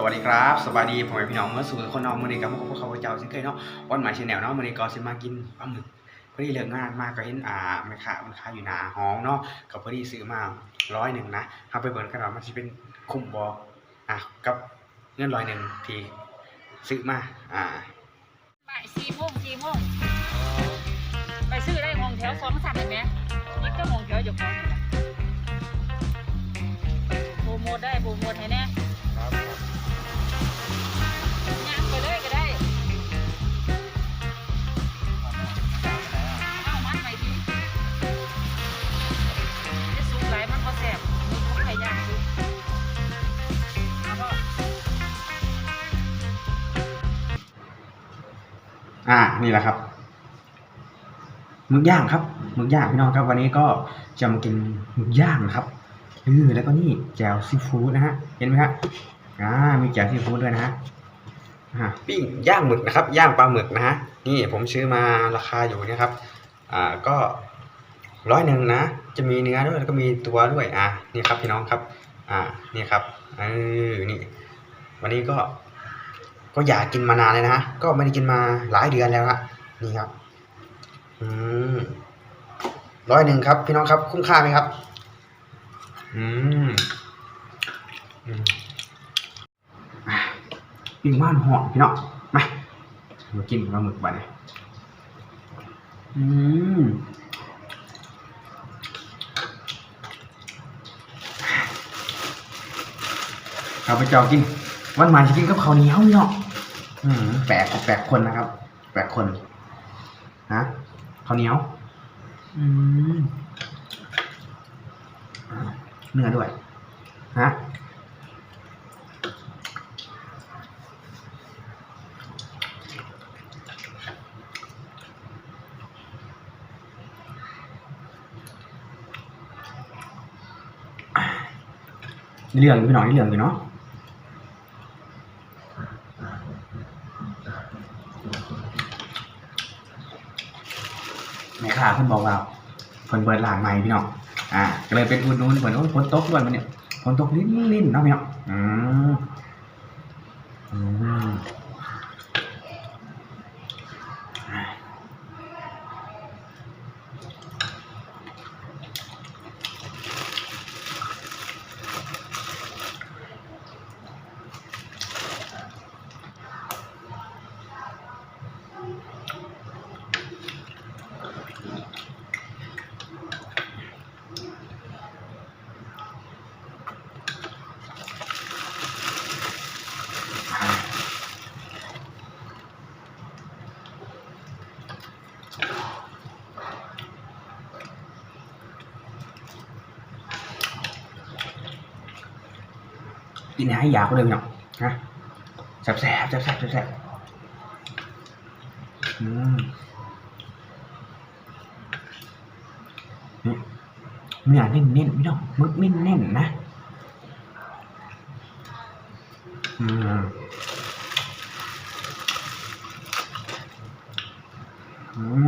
สวัสดีครับสวัสดีผมเป็นพี่น้องเมื่อสู่คนน้องมือนี้กับพวกเขาเจ้าเช่นเคยเนาะวันใหม่ชแนลเนาะมือนี้ก็สิมากินปลาหมึกพอดีเลิกงานมาก็เห็นอ่าแม่ค้ามันค้าอยู่หน้าห้องเนาะก็พอดีซื้อมาร้อยหนึ่งนะเอาไปเบิร์นกันว่ามันจะเป็นคุ้มบออะกับเงินร้อยหนึ่งที่ซื้อมาอ่าบ่ายสี่โมงสี่โมงไปซื้อได้มองแถวสองสั่นเห็นไหมนี่ก็มองแถวอยู่ อ่า นี่แหละครับหมึกย่างครับหมึกย่างพี่น้องครับ วันนี้ก็จะมากินหมึกย่างนะครับเออแล้วก็นี่แจ่วซีฟู้ดนะฮะ เห็นไหมฮะอ่า มีแจ่วซีฟู้ดด้วยนะฮะอ่าปิ้งย่างหมึกนะครับ ย่างปลาหมึกนะฮะ นี่ผมซื้อมาราคาอยู่เนะครับ อ่า ก็ร้อยหนึ่งนะ จะมีเนื้อด้วยแล้วก็มีตัวด้วย อะ นี่ครับพี่น้องครับ อ่า นี่ครับ เออ นี่ วันนี้ก็ ก็อยากกินมานานเลยนะฮะก็ไม่ได้กินมาหลายเดือนแล้วฮะนี่ครับอืมร้อยหนึ่งครับ พี่น้องครับ คุ้มค่าไหมครับ อืมอืมปิ้งว่านหอมพี่น้องมามากินปลาหมึกบ้าเนี่ยอืมข้าวไปเจ้ากิน วันใหม่จะกินกับข้าวเหนียวพี่น้อง อืมแปลกแปลกคนนะครับ แปลกคนฮะข้าวเหนียว อืมเนื้อด้วยฮะเรื่องอยู่พี่น้องนี่เรื่องอยู่เนาะ แม่ค้าเพิ่นบอกว่าเพิ่นเปิดร้านใหม่พี่น้องอ่าก็เลยเป็นอุดหนุนเพิ่นโอ้ยฝนตกด้วยมันเนี่ยฝนตกลิ้นลิ้นเนาะพี่น้องอืมอืมอ่า กินให้ยาวก็เลยพี่น้องนะแซ่บแซ่บแซ่บแซ่บแซ่บอืมเนื้อเน้นเน้นๆพี่น้องมึกเน้นเน้นนะอืมอืม